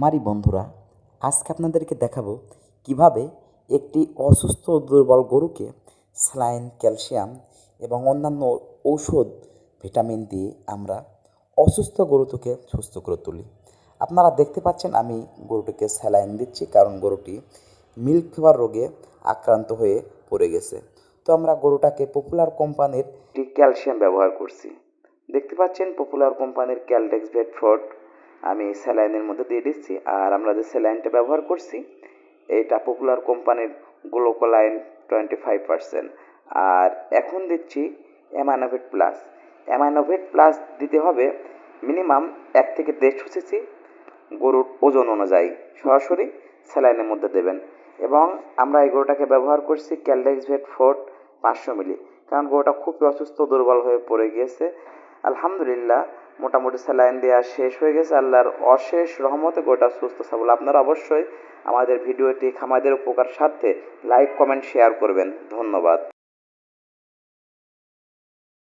আমারই বন্ধুরা, আজকে আপনাদেরকে দেখাবো কীভাবে একটি অসুস্থ দুর্বল গরুকে স্যালাইন ক্যালসিয়াম এবং অন্যান্য ঔষধ, ভিটামিন দিয়ে আমরা অসুস্থ গরু থেকে সুস্থ করে তুলি। আপনারা দেখতে পাচ্ছেন আমি গরুটিকে স্যালাইন দিচ্ছি কারণ গরুটি মিল্ক ফিভার রোগে আক্রান্ত হয়ে পড়ে গেছে। তো আমরা গরুটাকে পপুলার কোম্পানির ক্যালসিয়াম ব্যবহার করছি। দেখতে পাচ্ছেন পপুলার কোম্পানির ক্যালডেক্স ভেটফোর্ট আমি স্যালাইনের মধ্যে দিয়ে দিচ্ছি, আর আমরা যে স্যালাইনটা ব্যবহার করছি, এটা পপুলার কোম্পানির গ্লোকোলাইন টোয়েন্টি ফাইভ পার্সেন্ট আর এখন দিচ্ছি অ্যামানোভেট প্লাস অ্যামানোভেট প্লাস দিতে হবে মিনিমাম এক থেকে দেড়শো সিসি গরুর ওজন অনুযায়ী। সরাসরি স্যালাইনের মধ্যে দেবেন। এবং আমরা এই গরুটাকে ব্যবহার করছি ক্যালডেক্স ভেট ফোর্ট পাঁচশো মিলি। কারণ গরুটা খুবই অসুস্থ, দুর্বল হয়ে পড়ে গিয়েছে। আলহামদুলিল্লাহ মোটামুটি স্যালাইন দেওয়া শেষ হয়ে গেছে। আল্লাহর অশেষ রহমতে গোটা সুস্থ সবল। আপনারা অবশ্যই আমাদের ভিডিওটি খামাদের উপকার স্বার্থে লাইক, কমেন্ট, শেয়ার করবেন। ধন্যবাদ।